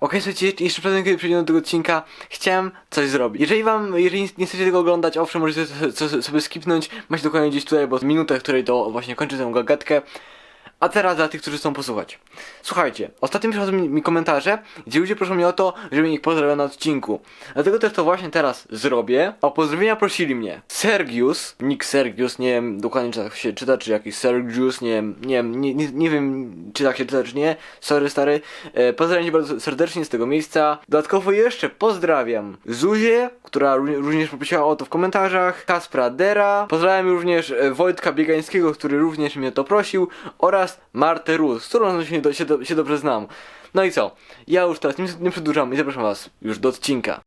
Okej, słuchajcie, jeszcze przed tym, kiedy przejdziemy do tego odcinka, chciałem coś zrobić. Jeżeli wam, jeżeli nie chcecie tego oglądać, owszem, możecie so- so- sobie skipnąć, macie dokładnie gdzieś tutaj, bo minutę, w której to właśnie kończę tę gagatkę. A teraz dla tych, którzy chcą posłuchać. Słuchajcie, ostatnio przychodzą mi, komentarze, gdzie ludzie proszą mnie o to, żebym ich pozdrawiał na odcinku. Dlatego też to właśnie teraz zrobię. O pozdrowienia prosili mnie Sergius, Nick Sergius, nie wiem dokładnie czy tak się czyta, czy jakiś Sergius, nie wiem, nie wiem, nie, nie, nie wiem czy tak się czyta, czy nie. Sorry stary. E, pozdrawiam cię bardzo serdecznie z tego miejsca. Dodatkowo jeszcze pozdrawiam Zuzię, która ró- również poprosiła o to w komentarzach, Kaspra Dera, pozdrawiam również e, Wojtka Biegańskiego, który również mnie to prosił oraz Martę Rus, z którą się, do, się, do, się dobrze znam. No i co? Ja już teraz nie, nie przedłużam i zapraszam was już do odcinka.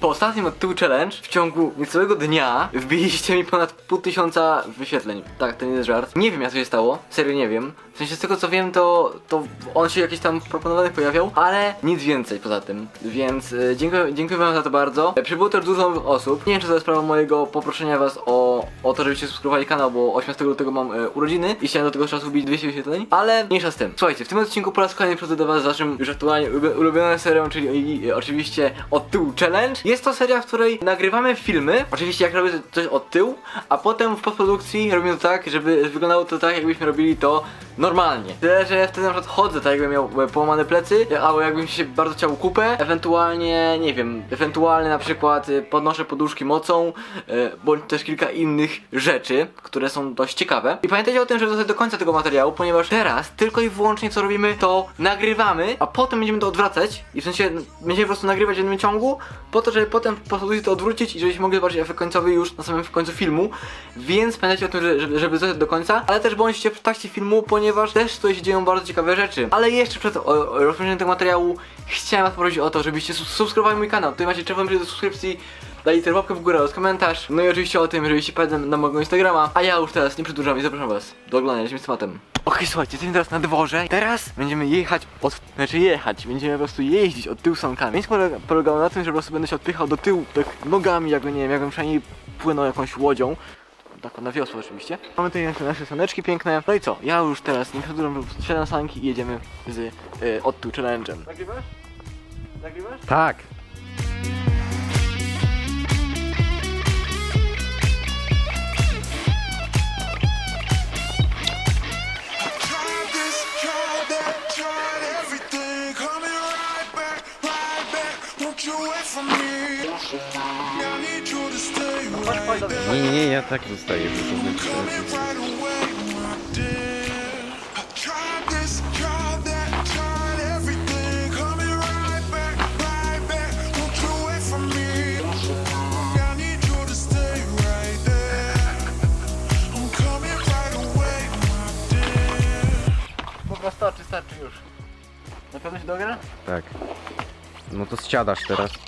Po ostatnim od tyłu challenge w ciągu niecałego dnia wbiliście mi ponad pół tysiąca wyświetleń. Tak, to nie jest żart. Nie wiem jak to się stało, serio nie wiem. W sensie z tego co wiem to, to on się jakiś tam proponowanych pojawiał, ale nic więcej poza tym. Więc e, dziękuję, dziękuję wam za to bardzo. E, przybyło też dużo osób. Nie wiem czy to jest sprawa mojego poproszenia was o, o to, żebyście subskrybowali kanał, bo 18 lutego mam e, urodziny i chciałem do tego czasu wbić 200 wyświetleń. Ale mniejsza z tym. Słuchajcie, w tym odcinku po raz kolejny przychodzę do was z naszym już aktualnie ulu- ulubioną serią, czyli i, oczywiście od tyłu challenge. Jest to seria, w której nagrywamy filmy, oczywiście jak robię coś od tyłu, a potem w postprodukcji robimy to tak, żeby wyglądało to tak, jakbyśmy robili to normalnie. Tyle, że wtedy na przykład chodzę tak, jakbym miał e, połamane plecy, albo jakbym się bardzo chciał kupę, ewentualnie, nie wiem, ewentualnie na przykład e, podnoszę poduszki mocą, e, bądź też kilka innych rzeczy, które są dość ciekawe. I pamiętajcie o tym, żeby zostać do końca tego materiału, ponieważ teraz tylko i wyłącznie co robimy, to nagrywamy, a potem będziemy to odwracać i w sensie będziemy po prostu nagrywać w jednym ciągu, po to, żeby potem po prostu to odwrócić i żebyśmy mogli zobaczyć efekt końcowy już na samym końcu filmu. Więc pamiętajcie o tym, że- żeby, żeby zostać do końca, ale też bądźcie w trakcie filmu, ponieważ też tutaj się dzieją bardzo ciekawe rzeczy. Ale jeszcze przed rozpoczęciem tego materiału chciałem was poprosić o to, żebyście sub- subskrybowali mój kanał. Tutaj macie czerwoną do subskrypcji. Dajcie też łapkę w górę oraz komentarz. No i oczywiście o tym, żebyście padli na mojego Instagrama. A ja już teraz nie przedłużam i zapraszam was do oglądania. Lecimy z tematem. Okej, słuchajcie, jesteśmy teraz na dworze. Teraz będziemy jechać od... Znaczy jechać. Będziemy po prostu jeździć od tyłu sankami. Więc polega, polegało na tym, że po prostu będę się odpychał do tyłu tak nogami, jakby nie wiem, jakbym przynajmniej płynął jakąś łodzią. Tak, na wiosło oczywiście. Mamy tutaj nasze, nasze saneczki piękne. No i co? Ja już teraz nie przedłużam, po prostu siadam sanki i jedziemy z y, od tyłu challenge'em. Nagrywasz? Nagrywasz? Tak. I'm coming right away, my dear. Dobra, starczy, starczy już. Na pewno się dogra? Tak. No to zsiadasz teraz.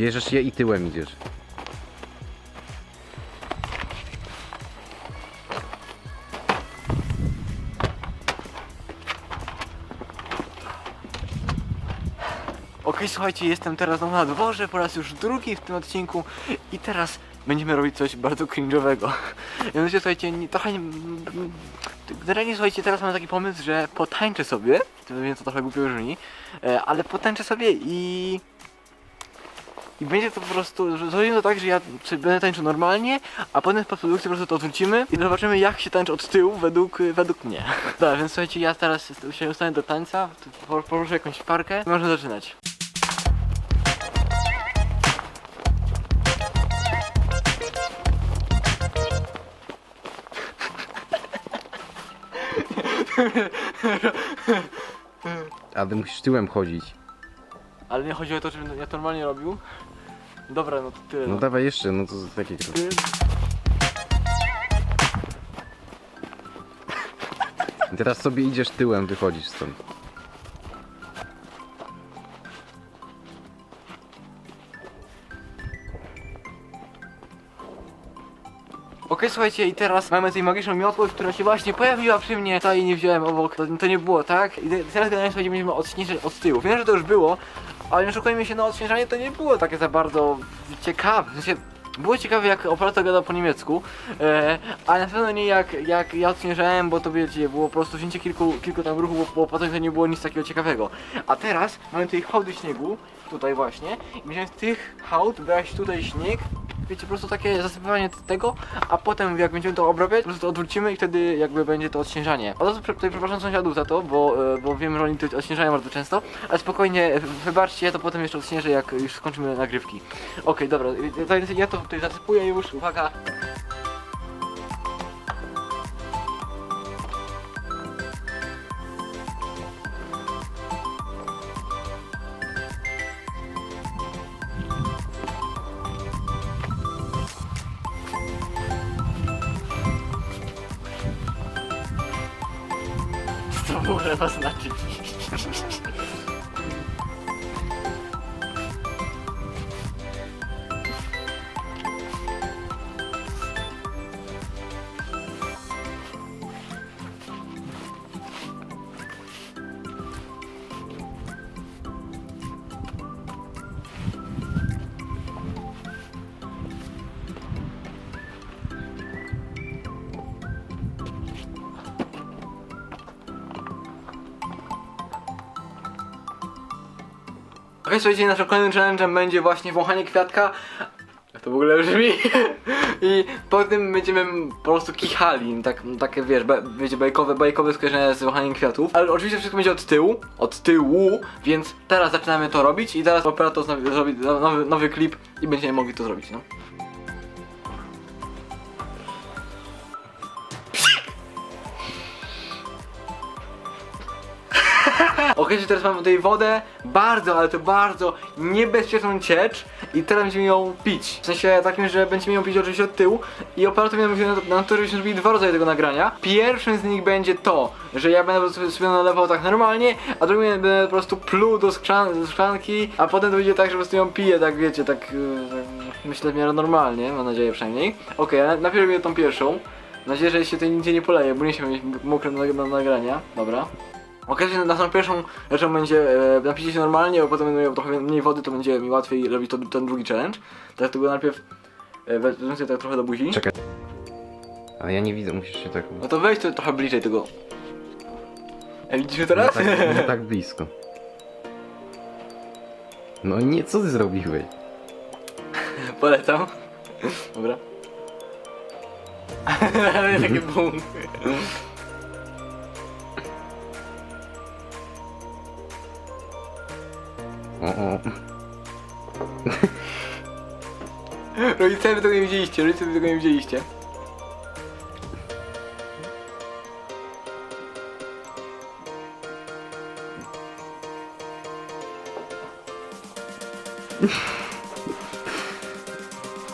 Bierzesz je i tyłem idziesz. Okej, słuchajcie, jestem teraz znowu na dworze, po raz już drugi w tym odcinku i teraz będziemy robić coś bardzo cringe'owego. Mianowicie, słuchajcie, nie, trochę... nie- Generalnie, słuchajcie, teraz mam taki pomysł, że potańczę sobie, to wiem, co trochę głupio brzmi, e, ale potańczę sobie i... I będzie to po prostu, zrobimy to tak, że ja będę tańczył normalnie, a potem w postprodukcji po prostu to odwrócimy i zobaczymy jak się tańczy od tyłu według, według mnie. Dobra, więc słuchajcie, ja teraz się ustanę do tańca, po- poproszę jakąś parkę i można zaczynać. A ty musisz tyłem chodzić. Ale nie chodzi o to, żebym ja to normalnie robił. Dobra, no to tyle. No dawaj jeszcze, no to takie kroki. Teraz sobie idziesz tyłem, wychodzisz stąd. Okej, słuchajcie, i teraz mamy tutaj magiczną miotłę, która się właśnie pojawiła przy mnie. To jej nie wziąłem obok, to, to nie było, tak? I te- teraz generalnie słuchajcie, będziemy odśnieżać od tyłu. Wiem, że to już było, ale nie szukajmy się na odśnieżanie, to nie było takie za bardzo ciekawe. W sensie, Było ciekawe jak operator gadał po niemiecku, e, ale na pewno nie jak, jak ja odśnieżałem, bo to wiecie, było po prostu wzięcie kilku, kilku tam ruchów, bo, bo potem to nie było nic takiego ciekawego. A teraz mamy tutaj hałdy śniegu, tutaj właśnie, i będziemy z tych hałd brać tutaj śnieg, wiecie, po prostu takie zasypywanie tego, a potem jak będziemy to obrabiać, po prostu to odwrócimy i wtedy jakby będzie to odśnieżanie. Od razu tutaj przepraszam sąsiadów za to, bo, e, bo wiem, że oni tutaj odśnieżają bardzo często, ale spokojnie, wybaczcie, ja to potem jeszcze odśnieżę, jak już skończymy nagrywki. Okej, dobra, y, to- ja to tutaj zasypuję już, uwaga. Co to w ogóle ma znaczyć? Okej, słuchajcie, naszym kolejnym challenge'em będzie właśnie wąchanie kwiatka. Jak to w ogóle brzmi? I potem będziemy po prostu kichali, tak, takie wiesz, be, wiecie, bajkowe, bajkowe skojarzenia z wąchaniem kwiatów. Ale oczywiście wszystko będzie od tyłu, od tyłu, więc teraz zaczynamy to robić i teraz operator zrobi nowy, nowy klip i będziemy mogli to zrobić, no. Okej, okay, teraz mamy tutaj wodę, bardzo, ale to bardzo niebezpieczną ciecz i teraz będziemy ją pić. W sensie takim, że będziemy ją pić oczywiście od tyłu i mnie mówił na, na to, żebyśmy zrobili dwa rodzaje tego nagrania. Pierwszym z nich będzie to, że ja będę sobie nalewał tak normalnie, a drugim będę po prostu pluł do, szklan, do szklanki, a potem to będzie tak, że po prostu ją piję, tak wiecie, tak, yy, tak myślę w miarę normalnie, mam nadzieję przynajmniej. Okay, najpierw robię tą pierwszą. Mam nadzieję, że się tutaj nigdzie nie poleje, bo nie się mieć mokre na, na nagrania. Dobra. Okej, okay, naszą pierwszą rzeczą będzie e, napicie się normalnie, a potem będę miał trochę mniej wody, to będzie mi łatwiej robić to, ten drugi challenge. Tak, tego najpierw e, wezmę sobie tak trochę do buzi. Czekaj. A ja nie widzę, musisz się tak... No to weź trochę bliżej tego. E, widzisz mnie Nie teraz? tak, nie tak blisko. No nie, co ty zrobiłeś? Polecam. Dobra. Ale takie bum. Rodzice wy tego nie widzieliście, rodzice wy tego nie widzieliście.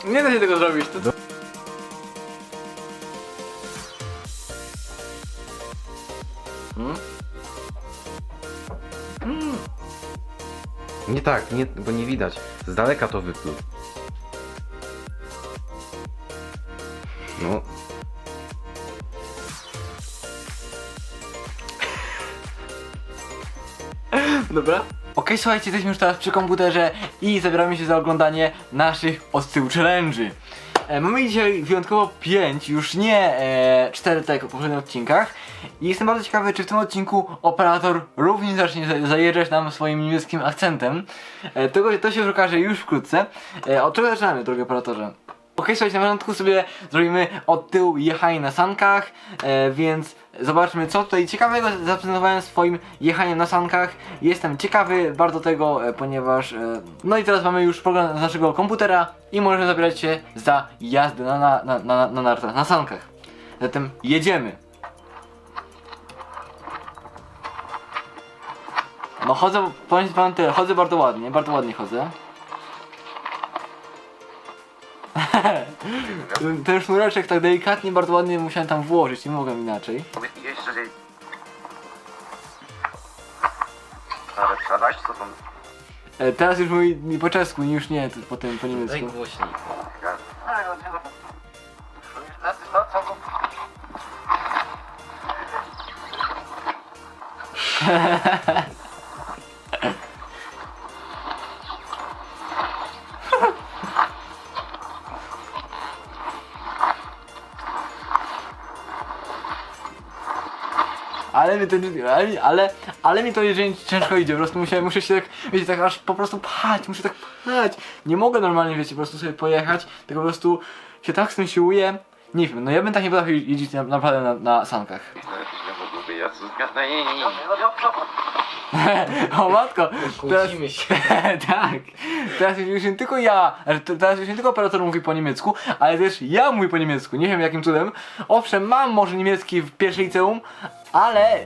Nie da się tego zrobić, to... tak, nie, bo nie widać. Z daleka to wypluł. No, Dobra. Okej, słuchajcie, jesteśmy już teraz przy komputerze i zabieramy się za oglądanie naszych od tyłu. E, mamy dzisiaj wyjątkowo 5, już nie e, 4 tak jak w poprzednich odcinkach. I jestem bardzo ciekawy, czy w tym odcinku operator również zacznie za- zajeżdżać nam swoim niemieckim akcentem. E, tego, to się okaże już wkrótce. E, od czego zaczynamy, drogi operatorze? Okej, słuchajcie, na początku sobie zrobimy od tyłu jechanie na sankach, e, więc zobaczmy co tutaj ciekawego zaprezentowałem swoim jechaniem na sankach. Jestem ciekawy bardzo tego, e, ponieważ... E, no i teraz mamy już program z naszego komputera i możemy zabierać się za jazdę na, na, na, na, na nartach, na sankach. Zatem jedziemy. No chodzę, powiem wam tyle, chodzę bardzo ładnie, bardzo ładnie chodzę. Ten- Ten sznureczek tak delikatnie, bardzo ładnie musiałem tam włożyć, nie mogłem inaczej. Jeszcze jej. Ale wsiadać, co tam? E, teraz już mówi nie po czesku, już nie, po tym po niemiecku. głośniej. To? ale mi to, ale, ale, mi to jeżeli ciężko idzie, po prostu musiałem, muszę się tak, wiecie, tak aż po prostu pchać, muszę tak pchać. Nie mogę normalnie, wiecie, po prostu sobie pojechać, tylko po prostu się tak z tym siłuję. Nie wiem, no ja bym tak nie potrafił jeździć na, naprawdę na, na sankach. O matko, teraz, Kłócimy się. tak, teraz już nie tylko ja, teraz już nie tylko operator mówi po niemiecku, ale też ja mówię po niemiecku, nie wiem jakim cudem. Owszem, mam może niemiecki w pierwszej liceum, ale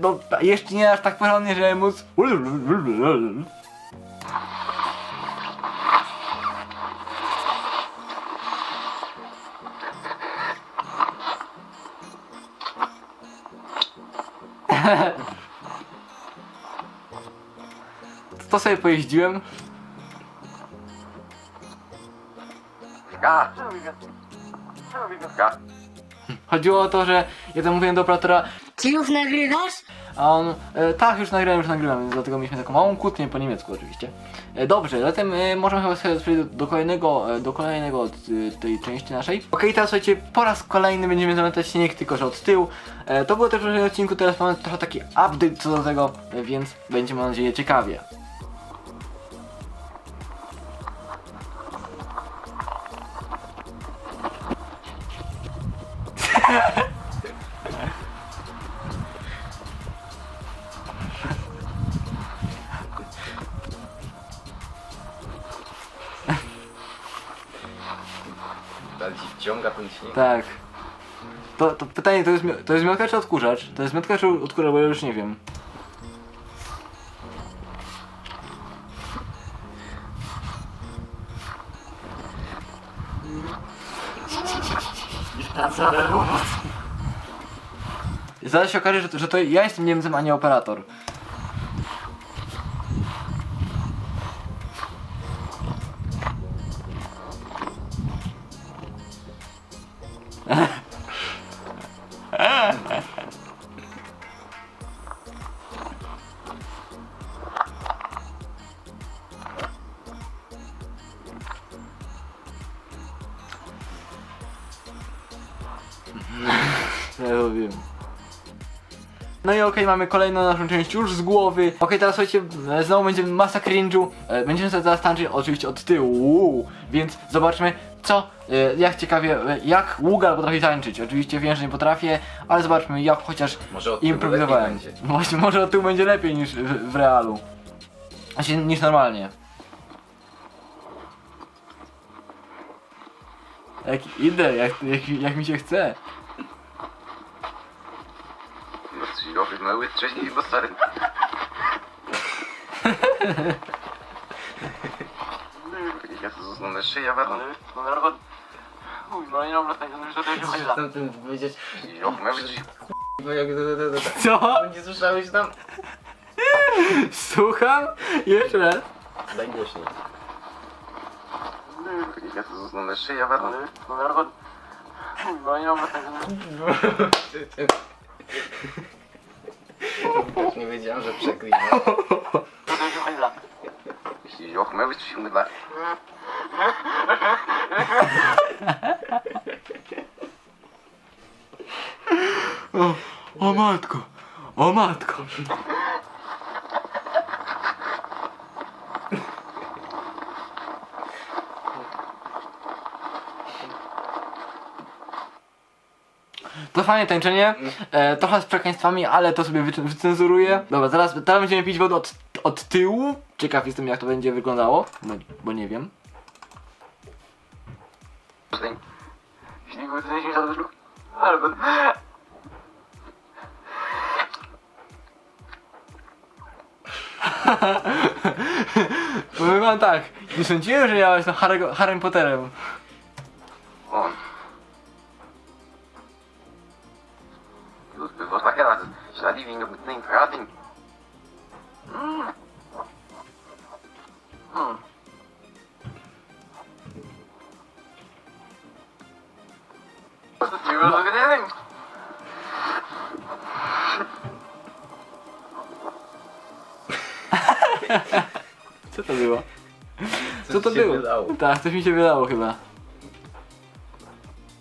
no jeszcze nie aż tak porządnie, żeby móc... To sobie pojeździłem. Chodziło o to, że ja tam mówiłem do operatora, Czy już nagrywasz? A on, e, tak, już nagrałem, już nagrywam, więc dlatego mieliśmy taką małą kłótnię po niemiecku oczywiście. E, dobrze, zatem e, możemy chyba sobie przejść do, do kolejnego, e, do kolejnego od e, tej części naszej. Okej, teraz słuchajcie, po raz kolejny będziemy zamykać śnieg, tylko że od tyłu. E, to było też w odcinku, teraz mamy trochę taki update co do tego, e, więc będzie mam nadzieję ciekawie. Tak. To, to pytanie, to jest, to jest miotka czy odkurzacz? To jest miotka czy odkurzacz, bo ja już nie wiem. Zaraz się okaże, że to, że to ja jestem Niemcem, a nie operator. Ja to wiem. No i okej, mamy kolejną naszą część już z głowy. Okej, teraz słuchajcie, e, znowu będzie masa cringe'u. E, Będziemy sobie teraz tańczyć oczywiście od tyłu, więc zobaczmy co, e, jak ciekawie, e, jak Ługal potrafi tańczyć. Oczywiście wiem, że nie potrafię, ale zobaczmy jak chociaż Może od tyłu improwizowałem. lepiej będzie. Właśnie, może od tyłu będzie lepiej niż w, w realu. Znaczy, niż normalnie. Jak idę, jak, jak, jak mi się chce. No chwilowy mały wcześniej, bo stary. Ja to zostanę szyja warna. Tam tym powiedzieć, Jo, miał być no jak... Co? Nie słyszałeś tam? Słucham? Jeszcze raz. Daj głośniej. Ja to zostanę szyja warna. Też nie wiedziałem, że przeklinam. Jo, miał być się uda. O, o matko, o matko. To fajne tańczenie, e, trochę z przekleństwami, ale to sobie wyc- wycenzuruję. Dobra, zaraz, teraz będziemy pić wodę od, od tyłu. Ciekaw jestem jak to będzie wyglądało, bo, bo nie wiem. Śniegu, się. Albo... Powiem wam tak, nie sądziłem, że ja jestem Harry, Harry Potterem. Co to było? Co to było? Tak, coś mi się wydało chyba.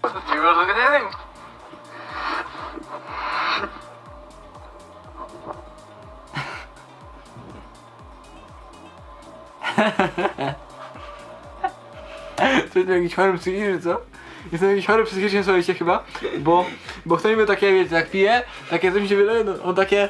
Co To jest jakiś chory psychicznie, co? Jestem jakiś chory psychicznie, słuchajcie, chyba, bo, bo kto niby takie, wiecie, jak pije, takie coś mi się wydaje, no, on takie...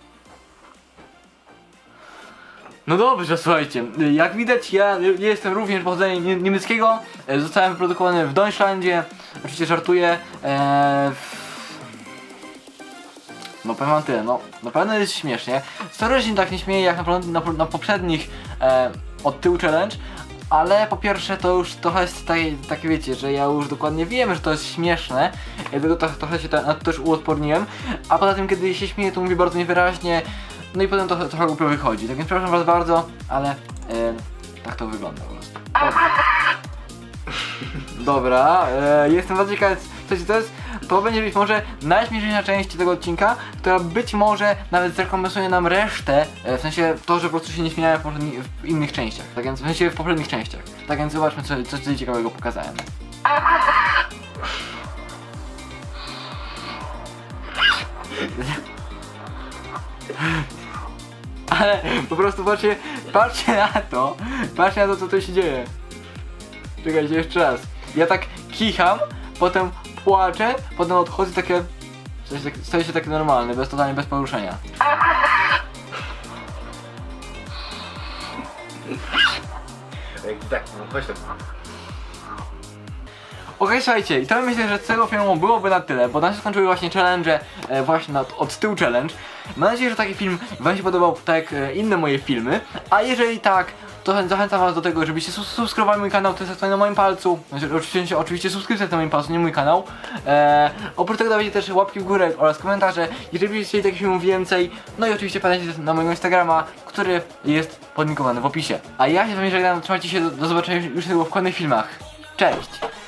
No dobrze, słuchajcie, jak widać ja jestem również pochodzenia nie- niemieckiego, E, zostałem wyprodukowany w Deutschlandzie, oczywiście żartuję, eee, no powiem wam tyle, no na pewno jest śmiesznie, stary się tak nie śmieje jak na, na, na poprzednich e, od tyłu challenge, ale po pierwsze to już trochę jest takie, takie wiecie, że ja już dokładnie wiem, że to jest śmieszne, dlatego trochę się na to też uodporniłem, a poza tym kiedy się śmieję to mówię bardzo niewyraźnie, no i potem to trochę głupio wychodzi, tak więc przepraszam was bardzo, ale e, tak to wygląda po prostu. Dobra, e, jestem bardzo ciekaw, co to jest. To będzie być może najśmieszniejsza część tego odcinka, która być może nawet zrekompensuje nam resztę, e, w sensie to, że po prostu się nie śmiałem w, w innych częściach, tak więc w sensie w poprzednich częściach. Tak więc zobaczmy, co, co tutaj ciekawego pokazałem. Ale po prostu patrzcie, patrzcie na to, patrzcie na to, co tu się dzieje. Czekajcie, jeszcze raz. Ja tak kicham, potem płaczę, potem odchodzę takie... Staje się, tak- staje się takie normalne, bez totalnie bez poruszenia. Tak, no chodź to. Okej, słuchajcie, i to myślę, że z tego filmu byłoby na tyle, bo nam się skończyły właśnie challenge, e, właśnie od tyłu challenge. Mam nadzieję, że taki film Wam się podobał, tak jak e, inne moje filmy, a jeżeli tak, to chę- zachęcam Was do tego, żebyście subskrybowali mój kanał, to jest tutaj na moim palcu. Znaczy, oczywiście, oczywiście subskrypcja na moim palcu, nie mój kanał. E, oprócz tego dawajcie też łapki w górę oraz komentarze, jeżeli byście chcieli takich filmów więcej. No i oczywiście pamiętajcie na mojego Instagrama, który jest podlinkowany w opisie. A ja się z Wami żegnam, trzymajcie się, do, do zobaczenia już, już w kolejnych filmach. Cześć!